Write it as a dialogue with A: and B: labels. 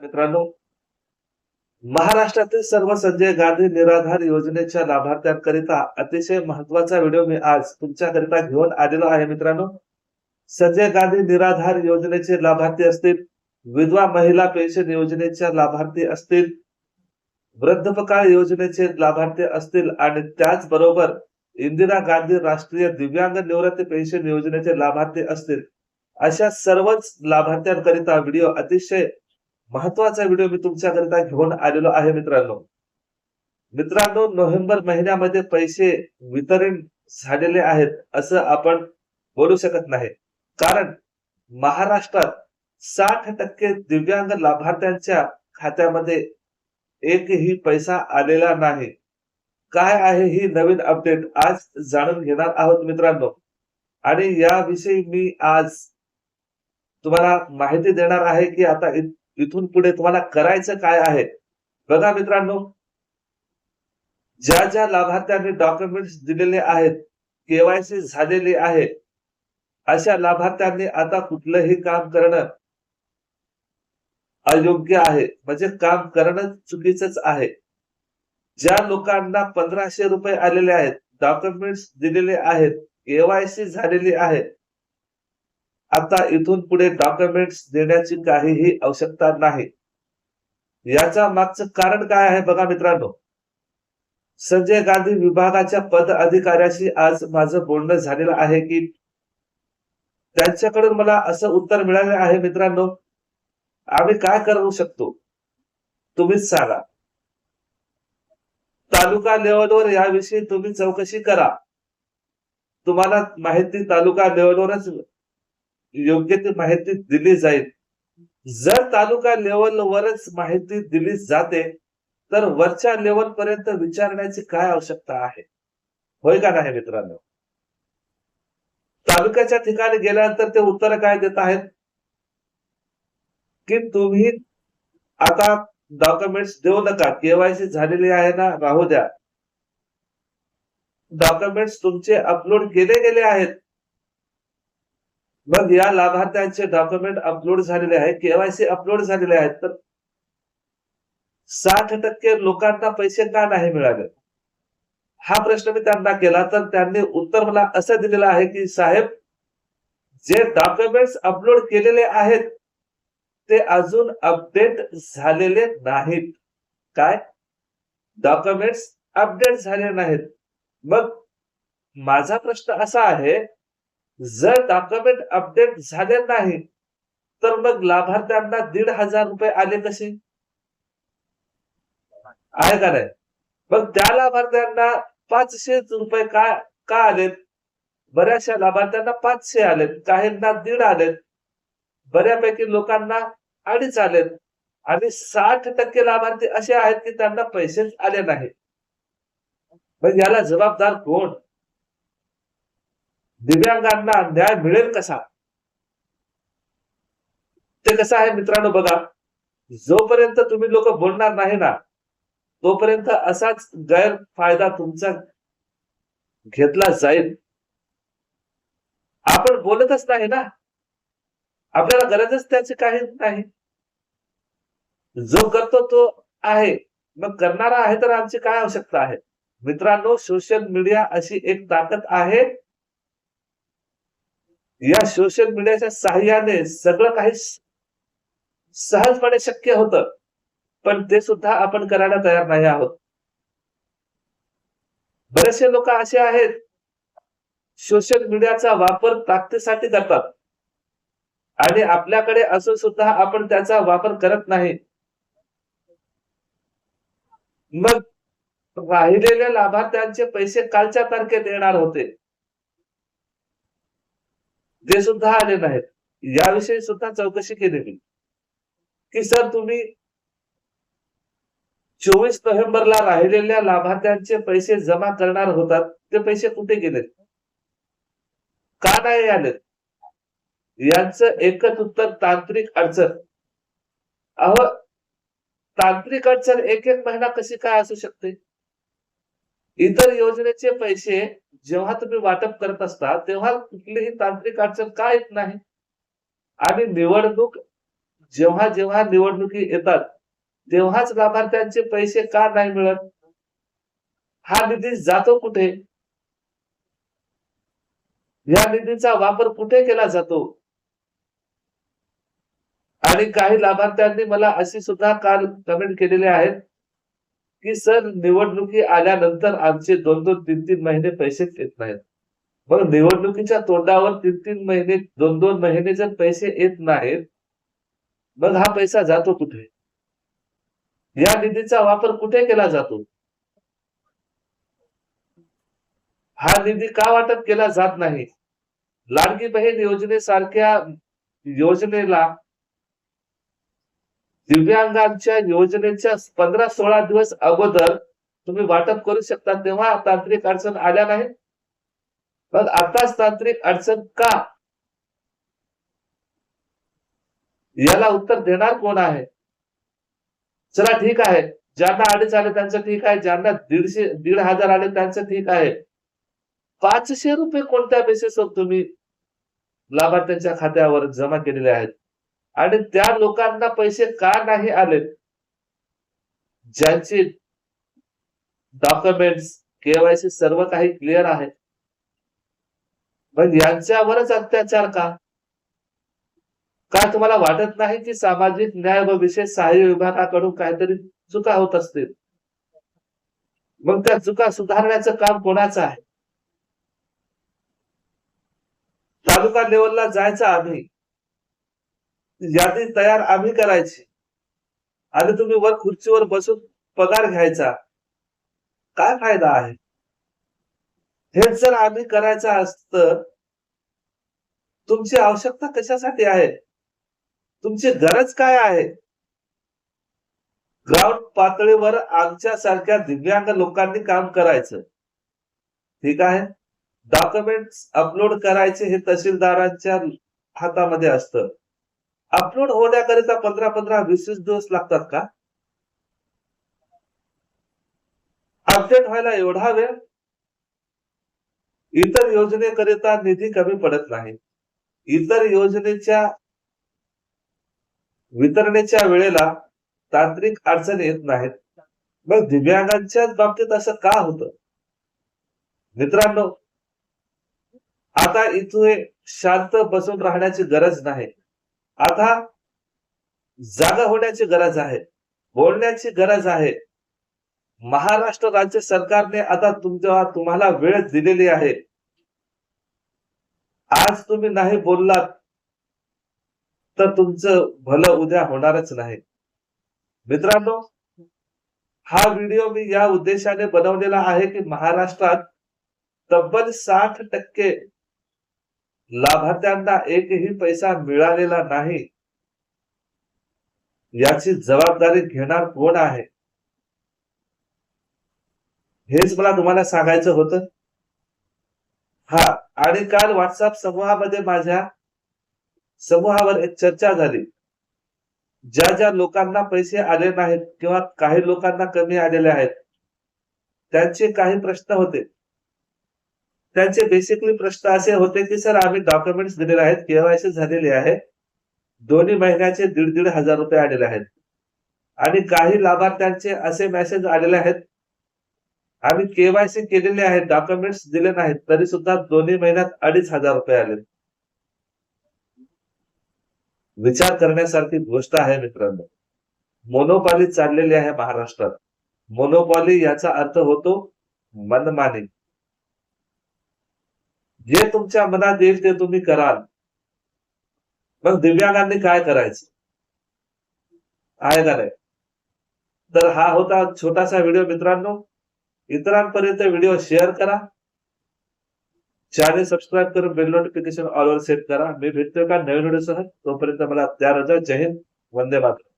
A: मित्रांनो महाराष्ट्रातील सर्व संजय गांधी निराधार योजनेच्या लाभार्थ्यांकरिता अतिशय महत्त्वाचा व्हिडिओ मी आज तुमच्याकरिता घेऊन आलेलो आहे मित्रांनो. संजय गांधी निराधार योजनेचे लाभार्थी असतील विधवा महिला पेन्शन योजनेच्या लाभार्थी असतील वृद्धपकाळ योजनेचे लाभार्थी असतील आणि त्याचबरोबर इंदिरा गांधी राष्ट्रीय दिव्यांग निवृत्ती पेन्शन योजनेचे लाभार्थी असतील अशा सर्वच लाभार्थ्यांकरिता व्हिडिओ अतिशय महत्त्वाचा व्हिडिओ मी तुमच्याकरिता घेऊन आलेलो आहे मित्रांनो. मित्रांनो नोव्हेंबर महिन्यामध्ये पैसे वितरण झालेले आहेत असं आपण बोलू शकत नाही. कारण महाराष्ट्रात साठ टक्के दिव्यांग लाभार्थ्यांच्या खात्यामध्ये एकही पैसा आलेला नाही. काय आहे ही नवीन अपडेट आज जाणून घेणार आहोत मित्रांनो. आणि याविषयी मी आज तुम्हाला माहिती देणार आहे की आता इत- इथून पुढे तुम्हाला करायचं काय आहे? बघा मित्रांनो ज्या ज्या लाभार्थ्यांनी डॉक्युमेंट्स दिलेले आहेत केवायसी झालेली आहे अशा लाभार्थ्यांनी आता कुठलंही काम करणं अयोग्य आहे. म्हणजे काम करणं चुकीचंच आहे. ज्या लोकांना पंधराशे रुपये आलेले आहेत डॉक्युमेंट्स दिलेले आहेत केवायसी झालेली आहे आता इथून पुढे डॉक्युमेंट्स देण्याची काहीही आवश्यकता नाही. याच्या मागचं कारण काय आहे बघा मित्रांनो? संजय गांधी विभागाच्या पद अधिकाऱ्याशी आज माझं बोलणं झालेलं आहे की त्यांच्याकडून मला असं उत्तर मिळाले आहे मित्रांनो आम्ही काय करू शकतो? तुम्हीच सांगा. तालुका लेवलवर याविषयी तुम्ही चौकशी करा. तुम्हाला माहिती तालुका लेवलवरच योग्य ती माहिती दिली जाईल. जर तालुका लेवलवरच माहिती दिली जाते तर वरच्या लेवल पर्यंत विचारण्याची काय आवश्यकता आहे? होय का नाही मित्रांनो? तालुक्याच्या ठिकाणी गेल्यानंतर ते उत्तर काय देत आहेत? की तुम्ही आता डॉक्युमेंट्स देऊ नका. केवायसी झालेली आहे ना? राहू द्या. डॉक्युमेंट्स तुमचे अपलोड केले गेले आहेत. मग या लाभार्थ्यांचे डॉक्युमेंट अपलोड झालेले आहे केवायसी अपलोड झालेले आहेत तर साठ टक्के लोकांना पैसे का नाही मिळाले? हा प्रश्न मी त्यांना केला तर त्यांनी उत्तर मला असं दिलेलं आहे की साहेब जे डॉक्युमेंट्स अपलोड केलेले आहेत ते अजून अपडेट झालेले नाहीत. काय? डॉक्युमेंट्स अपडेट झाले नाहीत. मग माझा प्रश्न असा आहे जर डॉक्युमेंट अपडेट झाले नाही तर मग लाभार्थ्यांना दीड हजार रुपये आले कसे? आहे का नाही? मग त्या लाभार्थ्यांना पाचशे रुपये का का आलेत? बऱ्याचशा लाभार्थ्यांना पाचशे आलेत काहींना दीड आलेत बऱ्यापैकी लोकांना अडीच आलेत. आणि साठ टक्के लाभार्थी असे आहेत की त्यांना पैसेच आले नाही मग याला जबाबदार कोण? दिव्यांगांना न्याय मिळेल कसा? ते कसं आहे मित्रांनो बघा जोपर्यंत तुम्ही लोक बोलणार नाही ना तोपर्यंत असाच गैरफायदा तुमचा घेतला जाईल. आपण बोलतच नाही ना. आपल्याला गरजच त्याची काही नाही. जो करतो तो आहे. मग करणारा आहे तर आमची काय आवश्यकता आहे? मित्रांनो सोशल मीडिया अशी एक ताकद आहे. या सोशल मीडियाच्या साह्याने सगळं काही सहजपणे शक्य होतं. पण ते सुद्धा आपण करायला तयार नाही आहोत. बरेचसे लोक असे आहेत सोशल मीडियाचा वापर ताकदीसाठी करतात. आणि आपल्याकडे असून सुद्धा आपण त्याचा वापर करत नाही. मग राहिलेल्या लाभार्थ्यांचे पैसे कालच्या तारखेत येणार होते. ते सुद्धा आले नाहीत याविषयी सुद्धा चौकशी केली मी. की सर तुम्ही चोवीस नोव्हेंबरला राहिलेल्या लाभार्थ्यांचे पैसे जमा करणार होतात ते पैसे कुठे गेले का नाही आले यांचं एकच उत्तर तांत्रिक अडचण. अहो तांत्रिक अडचण एक एक महिना कशी काय असू शकते? इतर योजनेचे पैसे जेव्हा तुम्ही वाटप करत असता तेव्हा कुठलीही तांत्रिक अडचण का येत नाही? आणि निवडणूक जेव्हा जेव्हा निवडणुकी येतात तेव्हाच लाभार्थ्यांचे पैसे का नाही मिळत? हा निधी जातो कुठे? या निधीचा वापर कुठे केला जातो? आणि काही लाभार्थ्यांनी मला अशी सुद्धा काल कमेंट केलेले आहेत की सर निवडणुकी आल्यानंतर आमचे दोन दोन तीन तीन महिने पैसे येत नाहीत. मग निवडणुकीच्या तोंडावर तीन तीन महिने दोन दोन महिने जर पैसे येत नाहीत मग हा पैसा जातो कुठे? या निधीचा वापर कुठे केला जातो? हा निधी का वाटप केला जात नाही? लाडकी बहीण योजनेसारख्या योजनेला दिव्यांगांच्या योजनेच्या पंधरा सोळा दिवस अगोदर तुम्ही वाटप करू शकता तेव्हा तांत्रिक अडचण आल्या नाही मग आताच तांत्रिक अडचण का? याला उत्तर देणार कोण आहे? चला ठीक आहे. ज्यांना अडीच आले त्यांचं ठीक आहे. ज्यांना दीडशे दीड हजार आले त्यांचं ठीक आहे. पाचशे रुपये कोणत्या बेसिसवर तुम्ही लाभार्थ्यांच्या खात्यावर जमा केलेले आहेत? आणि त्या लोकांना पैसे का नाही आले? ज्यांचे डॉक्युमेंट्स केवायसी सर्व काही क्लिअर आहे. मग यांच्यावरच अत्याचार का? काय तुम्हाला वाटत नाही की सामाजिक न्याय व विशेष सहाय्य विभागाकडून काहीतरी चुका होत असतील? मग त्या चुका सुधारण्याचं काम कोणाचं आहे? तालुका लेवलला जायचं आम्ही. यादी तयार आम्ही करायची. आणि तुम्ही वर खुर्चीवर बसून पगार घ्यायचा. काय फायदा आहे? हे जर आम्ही करायचं असतं तुमची आवश्यकता कशासाठी आहे? तुमची गरज काय आहे? ग्राउंड पातळीवर आमच्या सारख्या दिव्यांग लोकांनी काम करायचं. ठीक आहे? डॉक्युमेंट्स अपलोड करायचे हे तहसीलदारांच्या हातामध्ये असतं. अपलोड होण्याकरिता पंधरा पंधरा वीस वीस दिवस लागतात का? अपडेट व्हायला एवढा वेळ? इतर योजनेकरिता निधी कमी पडत नाही. इतर योजनेच्या वितरणेच्या वेळेला तांत्रिक अडचण येत नाहीत. मग दिव्यांगांच्याच बाबतीत असं का होतं? मित्रांनो आता इथे शांत बसून राहण्याची गरज नाही. आता जागा होण्याची गरज आहे बोलण्याची गरज आहे. महाराष्ट्र राज्य सरकारने आता तुमच्या तुम्हाला वेळ दिलेली आहे. आज तुम्ही नाही बोललात तर तुमचं भलं उद्या होणारच नाही. मित्रांनो हा व्हिडिओ मी या उद्देशाने बनवलेला आहे की महाराष्ट्रात तब्बल साठ टक्के लाभार्थ्यांना एकही पैसा मिळालेला नाही. याची जबाबदारी घेणार कोण आहे? हेच मला तुम्हाला सांगायचं होतं. हा आणि काल व्हॉट्सअप समूहामध्ये माझ्या समूहावर एक चर्चा झाली. ज्या ज्या लोकांना पैसे आले नाहीत किंवा काही लोकांना कमी आलेले आहेत त्यांचे काही प्रश्न होते. त्यांचे बेसिकली प्रश्न असे होते की सर आम्ही डॉक्युमेंट्स दिलेले आहेत केवायसी झालेले आहे. दोन्ही महिन्याचे दीड दीड हजार रुपये आलेले आहेत. आणि काही लाभार्थ्यांचे असे मेसेज आलेले आहेत. आम्ही केवायसी केलेले आहेत डॉक्युमेंट्स दिले नाहीत तरी सुद्धा दोन्ही महिन्यात अडीच हजार रुपये आले. विचार करण्यासारखी गोष्ट आहे मित्रांनो. मोनोपॉली चाललेली आहे महाराष्ट्रात. मोनोपॉली याचा अर्थ होतो मनमानी. जे तुमच्या मनात येईल ते तुम्ही कराल. मग दिव्यांगांनी काय करायचं? आहे का नाही? तर हा होता छोटासा व्हिडिओ मित्रांनो. इतरांपर्यंत व्हिडिओ शेअर करा. चॅनल सबस्क्राईब करून बेल नोटिफिकेशन ऑलवर सेट करा. मी भेटतोय का नवीन व्हिडिओसह. तोपर्यंत मला त्या रजा. जय हिंद. वंदे मातरम.